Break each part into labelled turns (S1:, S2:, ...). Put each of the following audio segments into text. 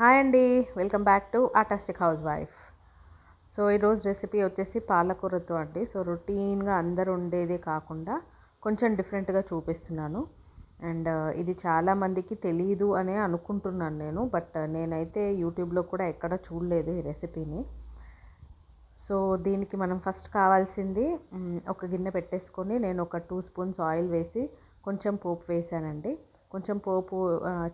S1: Hi అండి. Welcome back to Artastic house wife. So ఈరోజు recipe వచ్చేసి పాలకూరతో అండి. సో రొటీన్గా అందరు ఉండేదే కాకుండా కొంచెం డిఫరెంట్గా చూపిస్తున్నాను. అండ్ ఇది చాలామందికి తెలియదు అనే అనుకుంటున్నాను నేను. బట్ నేనైతే యూట్యూబ్లో కూడా ఎక్కడ చూడలేదు ఈ రెసిపీని. సో దీనికి మనం ఫస్ట్ కావాల్సింది ఒక గిన్నె పెట్టేసుకొని నేను ఒక టూ స్పూన్స్ ఆయిల్ వేసి కొంచెం పోపు వేసానండి. కొంచెం పోపు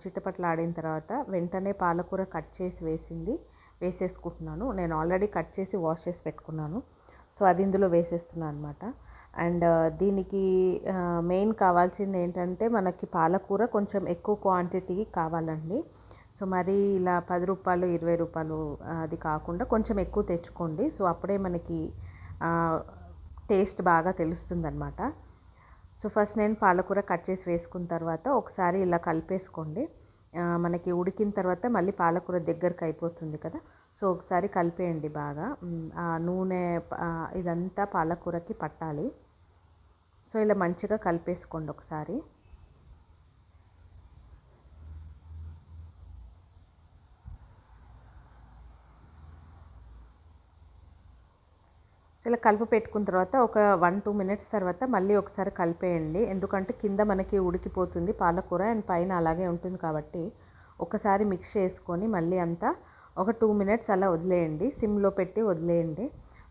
S1: చిట్టపట్లు ఆడిన తర్వాత వెంటనే పాలకూర కట్ చేసి వేసింది వేసేసుకుంటున్నాను. నేను ఆల్రెడీ కట్ చేసి వాష్ చేసి పెట్టుకున్నాను. సో అది ఇందులో వేసేస్తున్నాను అనమాట అండ్ దీనికి మెయిన్ కావాల్సింది ఏంటంటే మనకి పాలకూర కొంచెం ఎక్కువ క్వాంటిటీ కావాలండి. సో మరి ఇలా పది రూపాయలు ఇరవై రూపాయలు అది కాకుండా కొంచెం ఎక్కువ తెచ్చుకోండి. సో అప్పుడే మనకి టేస్ట్ బాగా తెలుస్తుంది అనమాట సో ఫస్ట్ నేను పాలకూర కట్ చేసి వేసుకున్న తర్వాత ఒకసారి ఇలా కలిపేసుకోండి. మనకి ఉడికిన తర్వాత మళ్ళీ పాలకూర దగ్గరకు అయిపోతుంది కదా. సో ఒకసారి కలిపేయండి బాగా. ఆ నూనె ఇదంతా పాలకూరకి పట్టాలి. సో ఇలా మంచిగా కలిపేసుకోండి ఒకసారి. సో ఇలా కలిపి పెట్టుకున్న తర్వాత ఒక వన్ టూ మినిట్స్ తర్వాత మళ్ళీ ఒకసారి కలిపేయండి. ఎందుకంటే కింద మనకి ఉడికిపోతుంది పాలకూర అండ్ పైన అలాగే ఉంటుంది కాబట్టి ఒకసారి మిక్స్ చేసుకొని మళ్ళీ అంతా ఒక టూ మినిట్స్ అలా వదిలేయండి. సిమ్లో పెట్టి వదిలేయండి.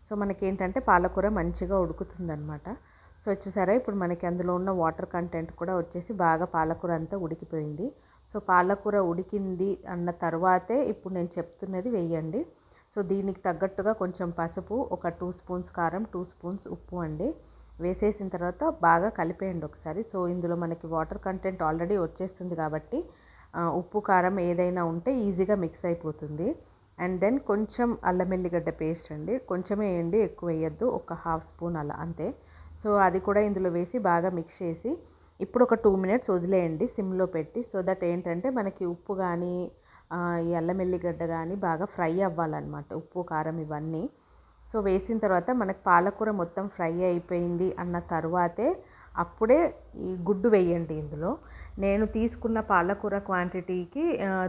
S1: సో మనకి ఏంటంటే పాలకూర మంచిగా ఉడుకుతుందనమాట సో చూసారా? ఇప్పుడు మనకి అందులో ఉన్న వాటర్ కంటెంట్ కూడా వచ్చేసి బాగా పాలకూర అంతా ఉడికిపోయింది. సో పాలకూర ఉడికింది అన్న తర్వాతే ఇప్పుడు నేను చెప్తున్నది వేయండి. సో దీనికి తగ్గట్టుగా కొంచెం పసుపు ఒక టూ స్పూన్స్ కారం టూ స్పూన్స్ ఉప్పు అండి. వేసేసిన తర్వాత బాగా కలిపేయండి ఒకసారి. సో ఇందులో మనకి వాటర్ కంటెంట్ ఆల్రెడీ వచ్చేస్తుంది కాబట్టి ఉప్పు కారం ఏదైనా ఉంటే ఈజీగా మిక్స్ అయిపోతుంది. అండ్ దెన్ కొంచెం అల్లం వెల్లిగడ్డ పేస్ట్ అండి. కొంచెమే వేయండి ఎక్కువ వేయద్దు. ఒక హాఫ్ స్పూన్ అలా అంతే. సో అది కూడా ఇందులో వేసి బాగా మిక్స్ చేసి ఇప్పుడు ఒక టూ మినిట్స్ వదిలేయండి సిమ్లో పెట్టి. సో దట్ ఏంటంటే మనకి ఉప్పు కానీ ఈ అల్లం వెల్లిగడ్డ కానీ బాగా ఫ్రై అవ్వాలన్నమాట. ఉప్పు కారం ఇవన్నీ. సో వేసిన తర్వాత మనకు పాలకూర మొత్తం ఫ్రై అయిపోయింది అన్న తర్వాతే అప్పుడే ఈ గుడ్డు వేయండి ఇందులో. నేను తీసుకున్న పాలకూర క్వాంటిటీకి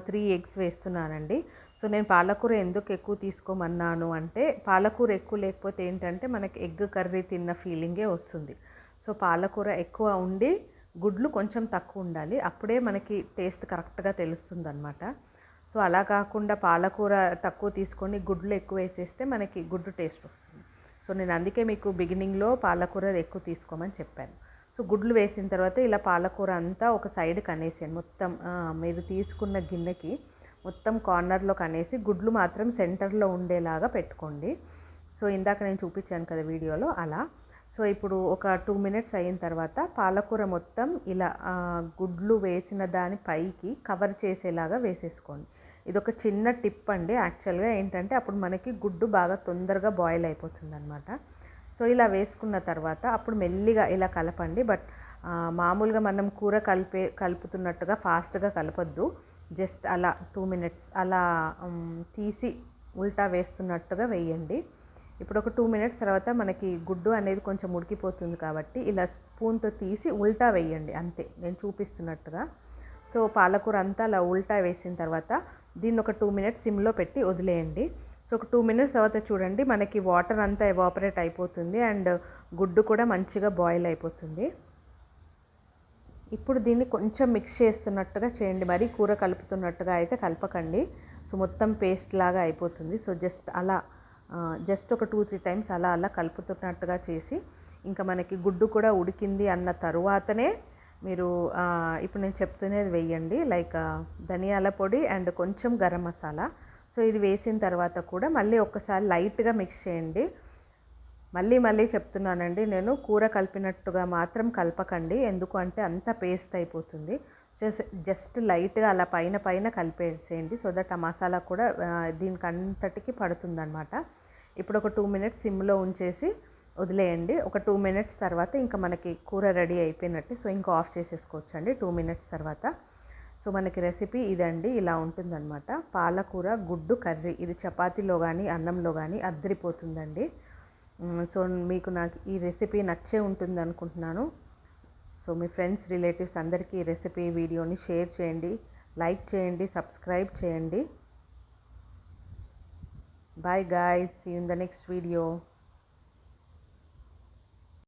S1: త్రీ ఎగ్స్ వేస్తున్నానండి. సో నేను పాలకూర ఎందుకు ఎక్కువ తీసుకోమన్నాను అంటే పాలకూర ఎక్కువ లేకపోతే ఏంటంటే మనకి ఎగ్ కర్రీ తిన్న ఫీలింగే వస్తుంది. సో పాలకూర ఎక్కువ ఉండి గుడ్లు కొంచెం తక్కువ ఉండాలి. అప్పుడే మనకి టేస్ట్ కరెక్ట్గా తెలుస్తుంది అనమాట సో అలా కాకుండా పాలకూర తక్కువ తీసుకొని గుడ్లు ఎక్కువ వేసేస్తే మనకి గుడ్డు టేస్ట్ వస్తుంది. సో నేను అందుకే మీకు బిగినింగ్లో పాలకూర ఎక్కువ తీసుకోమని చెప్పాను. సో గుడ్లు వేసిన తర్వాత ఇలా పాలకూర అంతా ఒక సైడ్ కనేసాను మొత్తం మీరు తీసుకున్న గిన్నెకి మొత్తం కార్నర్లో కనేసి గుడ్లు మాత్రం సెంటర్లో ఉండేలాగా పెట్టుకోండి. సో ఇందాక నేను చూపించాను కదా వీడియోలో అలా. సో ఇప్పుడు ఒక టూ మినిట్స్ అయిన తర్వాత పాలకూర మొత్తం ఇలా గుడ్లు వేసిన దాని పైకి కవర్ చేసేలాగా వేసేసుకోండి. ఇది ఒక చిన్న టిప్ అండి. యాక్చువల్గా ఏంటంటే అప్పుడు మనకి గుడ్డు బాగా తొందరగా బాయిల్ అయిపోతుంది అనమాట సో ఇలా వేసుకున్న తర్వాత అప్పుడు మెల్లిగా ఇలా కలపండి. బట్ మామూలుగా మనం కూర కలిపే కలుపుతున్నట్టుగా ఫాస్ట్గా కలపొద్దు. జస్ట్ అలా టూ మినిట్స్ అలా తీసి ఉల్టా వేస్తున్నట్టుగా వేయండి. ఇప్పుడు ఒక టూ మినిట్స్ తర్వాత మనకి గుడ్డు అనేది కొంచెం ఉడికిపోతుంది కాబట్టి ఇలా స్పూన్తో తీసి ఉల్టా వేయండి. అంతే నేను చూపిస్తున్నట్టుగా. సో పాలకూర అంతా అలా ఉల్టా వేసిన తర్వాత దీన్ని ఒక టూ మినిట్స్ సిమ్లో పెట్టి వదిలేయండి. సో ఒక టూ మినిట్స్ తర్వాత చూడండి మనకి వాటర్ అంతా ఎవాపరేట్ అయిపోతుంది అండ్ గుడ్డు కూడా మంచిగా బాయిల్ అయిపోతుంది. ఇప్పుడు దీన్ని కొంచెం మిక్స్ చేస్తున్నట్టుగా చేయండి. మరి కూర కలుపుతున్నట్టుగా అయితే కలపకండి. సో మొత్తం పేస్ట్ లాగా అయిపోతుంది. సో జస్ట్ అలా జస్ట్ ఒక టూ త్రీ టైమ్స్ అలా అలా కలుపుతున్నట్టుగా చేసి ఇంకా మనకి గుడ్డు కూడా ఉడికింది అన్న తరువాతనే మీరు ఇప్పుడు నేను చెప్తున్నది వేయండి. లైక్ ధనియాల పొడి అండ్ కొంచెం గరం మసాలా. సో ఇది వేసిన తర్వాత కూడా మళ్ళీ ఒక్కసారి లైట్గా మిక్స్ చేయండి. మళ్ళీ మళ్ళీ చెప్తున్నానండి. నేను కూర కలిపినట్టుగా మాత్రం కలపకండి. ఎందుకు అంటే అంత పేస్ట్ అయిపోతుంది. సో జస్ట్ లైట్గా అలా పైన పైన కలిపేసేయండి. సో దట్ ఆ మసాలా కూడా దీనికి అంతటికి పడుతుందన్నమాట. ఇప్పుడు ఒక టూ మినిట్స్ సిమ్లో ఉంచేసి వదిలేయండి. ఒక టూ మినిట్స్ తర్వాత ఇంకా మనకి కూర రెడీ అయిపోయినట్టు సో ఇంకా ఆఫ్ చేసేసుకోవచ్చండి టూ మినిట్స్ తర్వాత. సో మనకి రెసిపీ ఇదండి ఇలా ఉంటుందన్నమాట. పాలకూర గుడ్డు కర్రీ ఇది చపాతీలో కానీ అన్నంలో కానీ అద్దరిపోతుందండి. సో మీకు నాకు ఈ రెసిపీ నచ్చే ఉంటుంది అనుకుంటున్నాను సో మీ ఫ్రెండ్స్ రిలేటివ్స్ అందరికీ ఈ రెసిపీ వీడియోని షేర్ చేయండి లైక్ చేయండి సబ్స్క్రైబ్ చేయండి. Bye guys see in the next video.